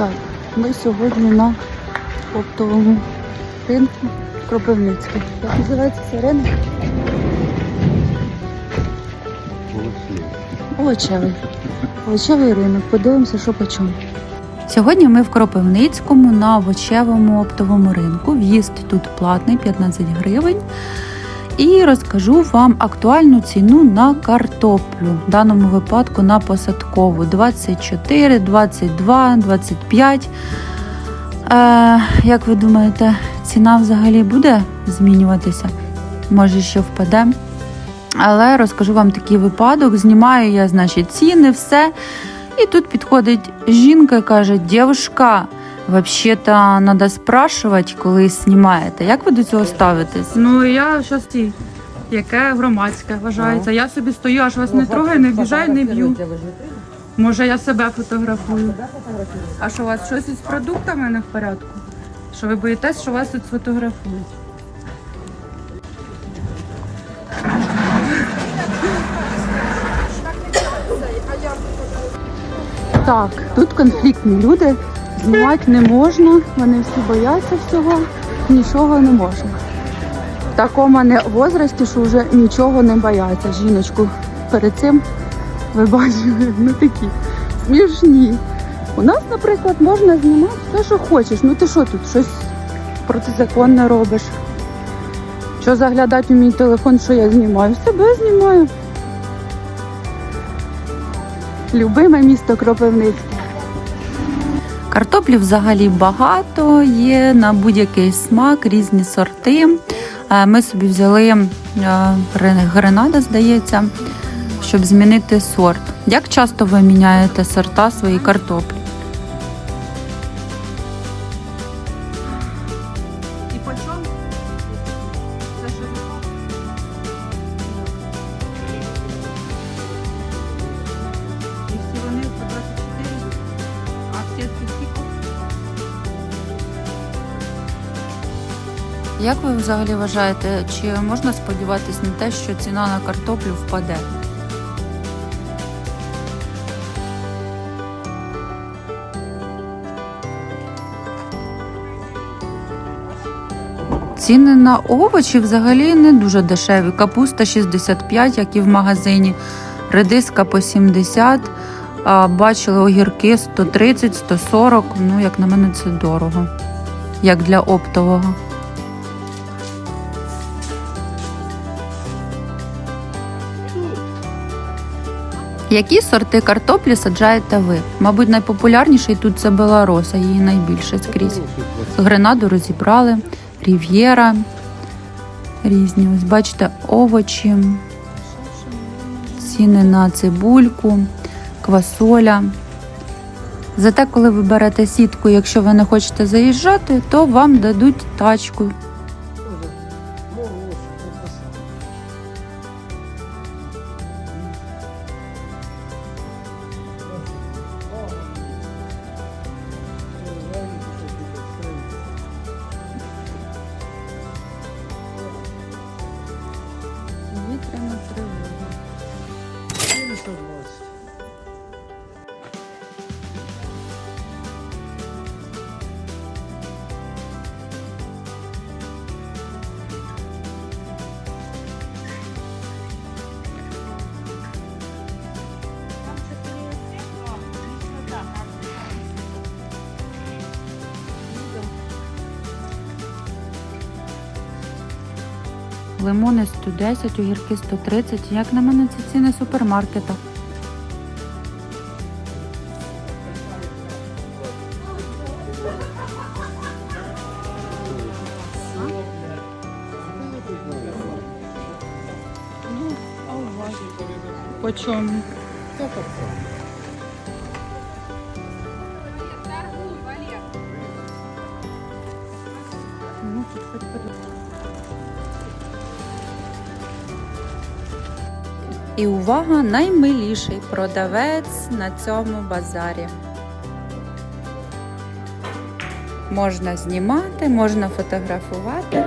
Так, ми сьогодні на оптовому ринку Кропивницький. Як називається цей ринок? Овочевий. Овочевий ринок. Подивимося, що по чому. Сьогодні ми в Кропивницькому на овочевому оптовому ринку. В'їзд тут платний 15 гривень. І розкажу вам актуальну ціну на картоплю, в даному випадку на посадкову 24, 22, 25. Е, як ви думаєте, ціна взагалі буде змінюватися? Може, ще впаде. Але розкажу вам такий випадок. Знімаю я, значить, ціни, все. І тут підходить жінка і каже: Дівушка, взагалі-то треба спрашувати, коли знімаєте. Як ви до цього ставитесь? Ну я що стій. Яке громадське вважається. Я собі стою, аж вас не трогаю, не вбіжаю, не б'ю. Може, я себе фотографую. А що у вас щось із продуктами не в порядку? Що ви боїтесь, що вас тут сфотографують? Так, тут конфліктні люди. Знімати не можна, вони всі бояться всього, нічого не можна. В такому мене возрасті, що вже нічого не бояться. Жіночку перед цим ви бачили, ну такі смішні. У нас, наприклад, можна знімати все, що хочеш. Ну ти що тут щось протизаконне робиш? Що заглядати у мій телефон, що я знімаю? Себе знімаю. Любиме місто Кропивницьке. Картоплі взагалі багато, є на будь-який смак, різні сорти. Е, Ми собі взяли е, гренада, здається, щоб змінити сорт. Як часто ви міняєте сорта свої картоплі? Як ви взагалі вважаєте, чи можна сподіватися на те, що ціна на картоплю впаде? Ціни на овочі взагалі не дуже дешеві. Капуста 65, як і в магазині, редиска по 70, а бачили огірки 130, 140. Ну, як на мене, це дорого, як для оптового. Які сорти картоплі саджаєте ви? Мабуть, найпопулярніший тут це Белароса, її найбільше скрізь. Гренаду розібрали, рів'єра різні. Ось бачите, овочі, ціни на цибульку, квасоля. Зате, коли ви берете сітку, якщо ви не хочете заїжджати, то вам дадуть тачку. ಮಾತ್ರ ಮಾತ್ರ Лимони 110, огірки 130. Як на мене, це ціни супермаркета. По чому? Ну, тут хоч І увага, наймиліший продавець на цьому базарі. Можна знімати, можна фотографувати.